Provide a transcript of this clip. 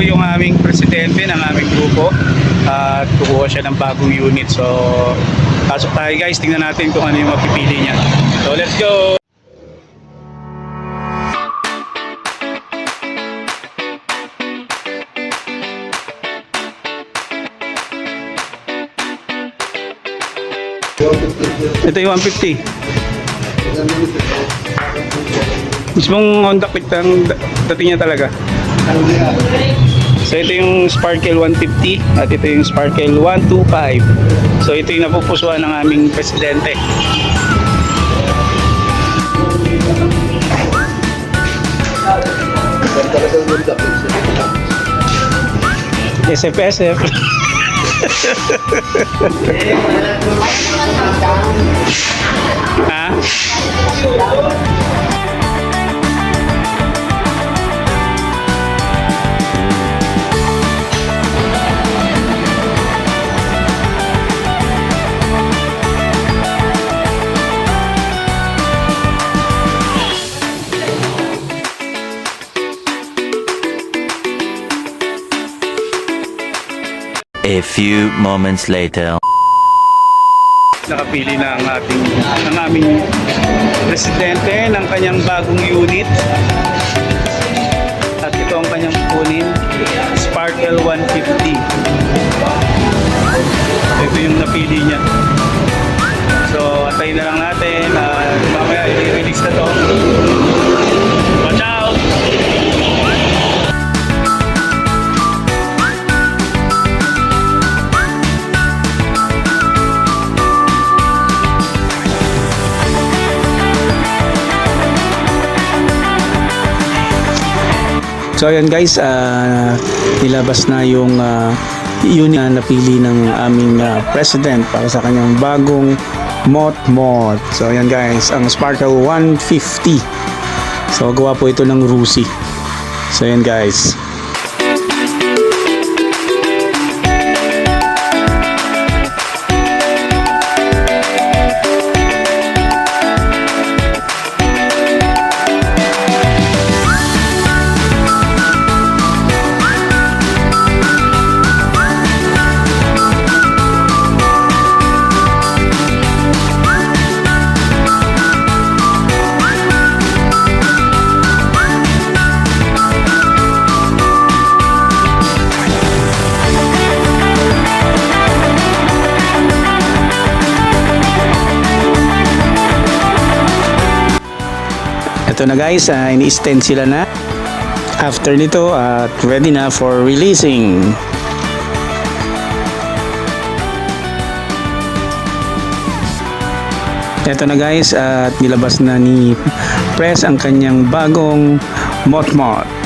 yung aming presidente ng aming grupo at kukuha siya ng bagong unit. So, pasok tayo guys. Tingnan natin kung ano yung mapipili niya. So, let's go! Ito yung 150. Mismong Honda Click ang da- dating niya talaga. So ito yung Sparkle 150 at ito yung Sparkle 125. So ito yung napupusuan ng aming presidente. SFSF. A few moments later. nakapili na ang ating ang aming presidente ng kanyang bagong unit at ito ang kanyang kunin Sparkle 150 So ayan guys, ah, nilabas na yung uh, unit na napili ng aming ah, president para sa kanyang bagong Mot Mot. So ayan guys, ang Sparkle 150. So gawa po ito ng Rusi. So ayan guys. Ito na guys, uh, ini-stand sila na. After nito, at ready na for releasing. Ito na guys, at nilabas na ni Press ang kanyang bagong Motmot.